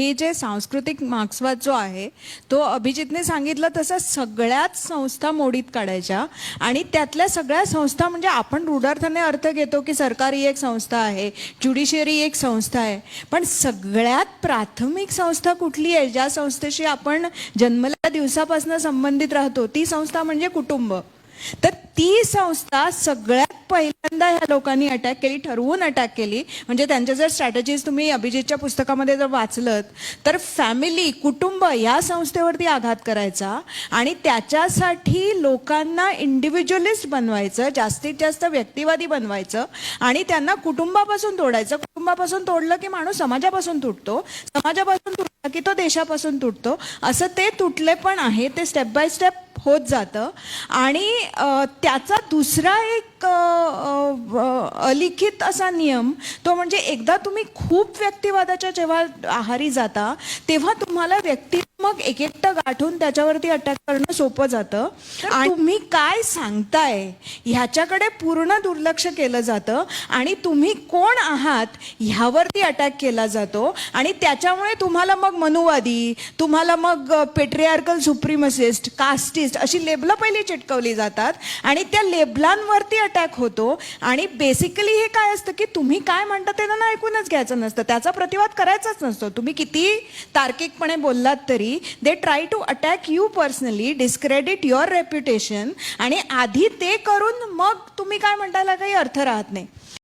हे जे सांस्कृतिक मार्क्सवाद जो आहे तो अभिजितने सांगितलं तसं सगळ्याच संस्था मोडीत काढायच्या आणि त्यातल्या सगळ्या संस्था म्हणजे आपण रूढार्थाने अर्थ घेतो की सरकार ही एक संस्था आहे ज्युडिशियरी एक संस्था आहे पण सगळ्यात प्राथमिक संस्था कुठली आहे? ज्या संस्थेशी आपण जन्मल्या दिवसापासून संबंधित राहतो ती संस्था म्हणजे कुटुंब. तर ती संस्था सगळ्यात पहिल्यांदा ह्या लोकांनी अटॅक केली ठरवून अटॅक केली. म्हणजे त्यांच्या जर स्ट्रॅटेजीज तुम्ही अभिजितच्या पुस्तकामध्ये जर वाचलत तर फॅमिली कुटुंब या संस्थेवरती आघात करायचा आणि त्याच्यासाठी लोकांना इंडिव्हिज्युअलिस्ट बनवायचं जास्तीत जास्त व्यक्तिवादी बनवायचं आणि त्यांना कुटुंबापासून तोडायचं. कुटुंबापासून तोडलं की माणूस समाजापासून तुटतो समाजापासून तुटला की तो देशापासून तुटतो. असं ते तुटले पण आहे. ते स्टेप बाय स्टेप होत जातं. आणि त्याचा दुसरा एक अलिखित असा नियम तो म्हणजे एकदा तुम्ही खूप व्यक्तिवादाच्या जेव्हा आहारी जाता तेव्हा तुम्हाला व्यक्ती मग एक एकटं गाठून त्याच्यावरती अटॅक करणं सोपं जातं. आणि तुम्ही काय सांगताय? ह्याच्याकडे पूर्ण दुर्लक्ष केलं जातं आणि तुम्ही कोण आहात ह्यावरती अटॅक केला जातो आणि त्याच्यामुळे तुम्हाला मग मनुवादी तुम्हाला मग पेट्रियार्कल सुप्रिमसिस्ट कास्टिस्ट अशी लेबलं पहिली चिटकवली जातात आणि त्या लेबलांवरती अटॅक होतो. आणि बेसिकली हे काय असतं की तुम्ही काय म्हणता ते त्यांना ऐकूनच घ्यायचं नसतं. त्याचा प्रतिवाद करायचाच नसतो. तुम्ही किती तार्किकपणे बोललात तरी they try to attack you personally discredit your reputation आणि आधी ते करून मग तुम्ही काय म्हणतायला काही अर्थ राहत नाही.